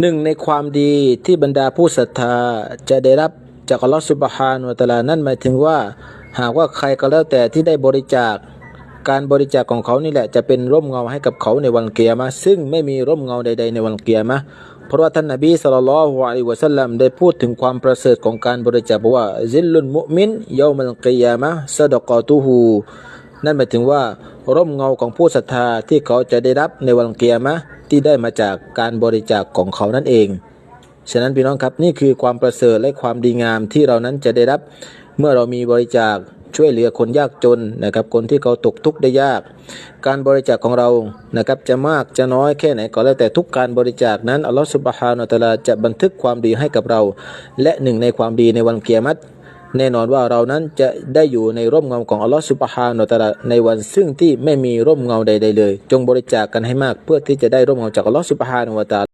หนึ่งในความดีที่บรรดาผู้ศรัทธาจะได้รับจากอัลลอฮฺสุบฮานวะตะอาลานั่นหมายถึงว่า หากว่าใครก็แล้วแต่ที่ได้บริจาค การบริจาคของเขานี่แหละจะเป็นร่มเงาให้กับเขาในวันเกียรมาซึ่งไม่มีร่มเงาใด ๆ ในวันเกียรมาเพราะว่าท่านนบีสุลต่านละฮ์อะลัยวะสัลลัมได้พูดถึงความประเสริฐของการบริจาคบอกว่าซิลลุนมุมินเยามัลกิยามะซะดกอตุฮูนั่นหมายถึงว่า ร่มเงาของผู้ศรัทธาที่เขาจะได้รับในวันเกียรมะที่ได้มาจากการบริจาคของเขานั่นเอง ฉะนั้นพี่น้องครับนี่คือความประเสริฐและความดีงามที่เรานั้นจะได้รับ เมื่อเรามีบริจาคช่วยเหลือคนยากจนนะครับคนที่เขาตกทุกข์ได้ยาก การบริจาคของเรานะครับจะมากจะน้อยแค่ไหนก็แล้วแต่ทุกการบริจาคนั้นอัลลอฮฺสุบฮานาอัลตะอาลาจะบันทึกความดีให้กับเรา และหนึ่งในความดีในวันเกียรติ แน่นอนว่าเรานั้นจะได้อยู่ในร่มเงาของอัลลอฮฺสุบฮานาอัลตะอาลาในวันซึ่งที่ไม่มีร่มเงาใด ๆ เลย จงบริจาคกันให้มากเพื่อที่จะได้ร่มเงาจากอัลลอฮฺสุบฮานาอัลตะอาลา